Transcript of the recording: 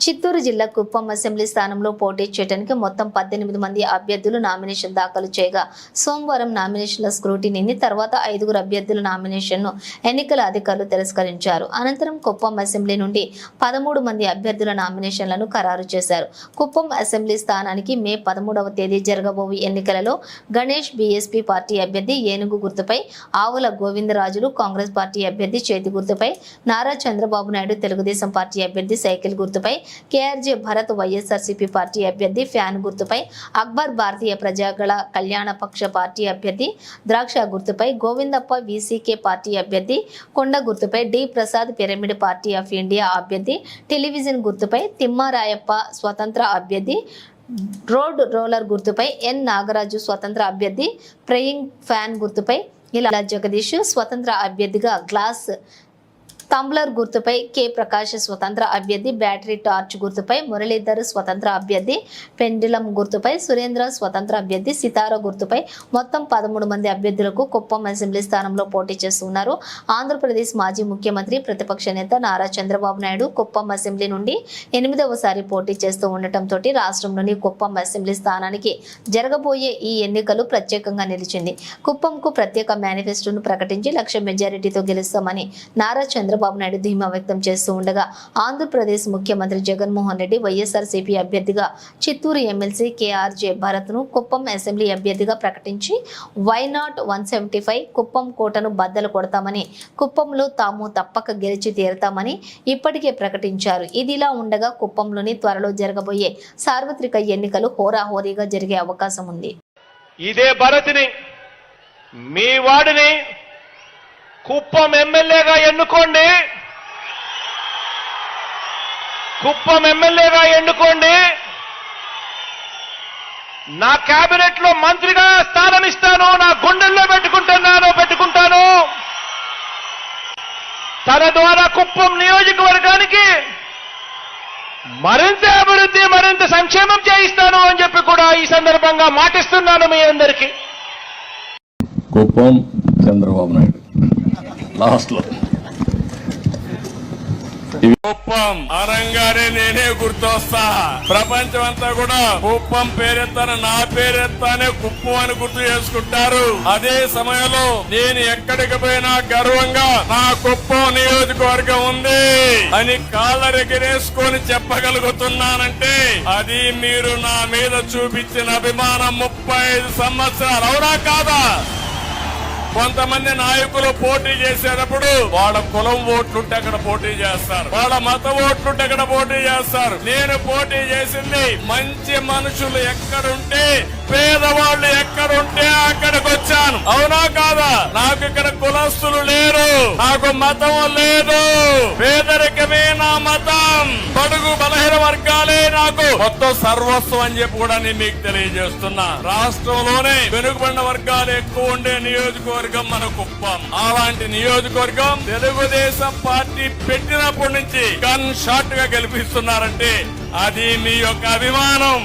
చిత్తూరు జిల్లా కుప్పం అసెంబ్లీ స్థానంలో పోటీ చేయడానికి మొత్తం పద్దెనిమిది మంది అభ్యర్థులు నామినేషన్ దాఖలు చేయగా సోమవారం నామినేషన్ల స్క్రూటినీని తర్వాత ఐదుగురు అభ్యర్థుల నామినేషన్ను ఎన్నికల అధికారులు తిరస్కరించారు. అనంతరం కుప్పం అసెంబ్లీ నుండి పదమూడు మంది అభ్యర్థుల నామినేషన్లను ఖరారు చేశారు. కుప్పం అసెంబ్లీ స్థానానికి మే పదమూడవ తేదీ జరగబోవు ఎన్నికలలో గణేష్ బీఎస్పీ పార్టీ అభ్యర్థి ఏనుగు గుర్తుపై ఆవుల గోవిందరాజులు కాంగ్రెస్ పార్టీ అభ్యర్థి చేతి గుర్తుపై నారా చంద్రబాబు నాయుడు తెలుగుదేశం పార్టీ అభ్యర్థి సైకిల్ గుర్తుపై కేఆర్జే భరత్ వైఎస్ఆర్సీపీ పార్టీ అభ్యర్థి ఫ్యాన్ గుర్తుపై అక్బర్ భారతీయ ప్రజాగళ కళ్యాణ పక్ష పార్టీ అభ్యర్థి ద్రాక్ష గుర్తుపై గోవిందప్ప వీసీకే పార్టీ అభ్యర్థి కొండ గుర్తుపై D Prasad pyramid party of India అభ్యర్థి టెలివిజన్ గుర్తుపై తిమ్మారాయప్ప స్వతంత్ర అభ్యర్థి రోడ్ రోలర్ గుర్తుపై ఎన్ నాగరాజు స్వతంత్ర అభ్యర్థి ప్రేయింగ్ ఫ్యాన్ గుర్తుపై ఇలా జగదీష్ స్వతంత్ర అభ్యర్థిగా గ్లాస్ టంబ్లర్ గుర్తుపై కె ప్రకాష్ స్వతంత్ర అభ్యర్థి బ్యాటరీ టార్చ్ గుర్తుపై మురళీధర్ స్వతంత్ర అభ్యర్థి పెండిలం గుర్తుపై సురేంద్ర స్వతంత్ర అభ్యర్థి సితార గుర్తుపై మొత్తం పదమూడు మంది అభ్యర్థులకు కుప్పం అసెంబ్లీ స్థానంలో పోటీ చేస్తున్నారు. ఆంధ్రప్రదేశ్ మాజీ ముఖ్యమంత్రి ప్రతిపక్ష నేత నారా చంద్రబాబు నాయుడు కుప్పం అసెంబ్లీ నుండి ఎనిమిదవసారి పోటీ చేస్తూ ఉండటంతో రాష్ట్రంలోని కుప్పం అసెంబ్లీ స్థానానికి జరగబోయే ఈ ఎన్నికలు ప్రత్యేకంగా నిలిచింది. కుప్పంకు ప్రత్యేక మేనిఫెస్టోను ప్రకటించి లక్ష మెజారిటీతో గెలుస్తామని నారా చంద్రబాబు నాయుడు ధీమా వ్యక్తం చేస్తూ ఉండగా ఆంధ్రప్రదేశ్ ముఖ్యమంత్రి జగన్మోహన్ రెడ్డి వైఎస్ఆర్సీపీ అభ్యర్థిగా చిత్తూరు ఎమ్మెల్సీ కేఆర్జే భరత్ను కుప్పం అసెంబ్లీ అభ్యర్థిగా ప్రకటించి why not one seventy five Kuppam కోటను బద్దలు కొడతామని కుప్పంలో తాము తప్పక గెలిచి తీరుతామని ఇప్పటికే ప్రకటించారు. ఇదిలా ఉండగా కుప్పంలోని త్వరలో జరగబోయే సార్వత్రిక ఎన్నికలు హోరాహోరీగా జరిగే అవకాశం ఉంది. ఇదే భరత్ని మీ వాడిని కుప్పం ఎమ్మెల్యేగా ఎన్నుకోండి. కుప్పం ఎమ్మెల్యేగా ఎన్నుకోండి. నా కేబినెట్లో మంత్రిగా స్థానం ఇస్తాను నా గుండెల్లో పెట్టుకుంటున్నాను పెట్టుకుంటాను. తన ద్వారా కుప్పం నియోజకవర్గానికి మరింత అభివృద్ధి మరింత సంక్షేమం చేయిస్తాను అని చెప్పి కూడా ఈ సందర్భంగా మాటిస్తున్నాను మీ అందరికీ. కుప్పం చంద్రబాబు నాయుడు. లాస్ట్లో కుప్పం అనంగానే నేనే గుర్తొస్తా. ప్రపంచం అంతా కూడా కుప్పం పేరెత్తాను నా పేరెత్తానే కుప్పం అని గుర్తు చేసుకుంటారు. అదే సమయంలో నేను ఎక్కడికి పోయినా గర్వంగా నా కుప్పం నియోజకవర్గం ఉంది అని కాళ్ళరెగరేసుకొని చెప్పగలుగుతున్నానంటే అది మీరు నా మీద చూపించిన అభిమానం ముప్పై ఐదు సంవత్సరాలు. అవునా కాదా? కొంతమంది నాయకులు పోటీ చేసేటప్పుడు వాళ్ళ కులం ఓట్లుంటే అక్కడ పోటీ చేస్తారు. వాళ్ళ మత ఓట్లుంటే అక్కడ పోటీ చేస్తారు. నేను పోటీ చేసింది మంచి మనుషులు ఎక్కడుంటే పేదవాళ్ళు ఎక్కడుంటే అక్కడికి వచ్చాను. అవునా కాదా? నాకు ఇక్కడ కులస్తులు లేరు. నాకు మతం లేదు. మాత్రమే నా మతం. బడుగు బలహీన వర్గాలే నాకు. మొత్తం సర్వస్వం అని చెప్పి కూడా నేను మీకు తెలియజేస్తున్నా. రాష్ట్రంలోనే వెనుకబడిన వర్గాలు ఎక్కువ ఉండే నియోజకవర్గం మన కుప్పం. అలాంటి నియోజకవర్గం తెలుగుదేశం పార్టీ పెట్టినప్పటి నుంచి గన్ షాట్గా గెలిపిస్తున్నారంటే అది మీ యొక్క అభిమానం.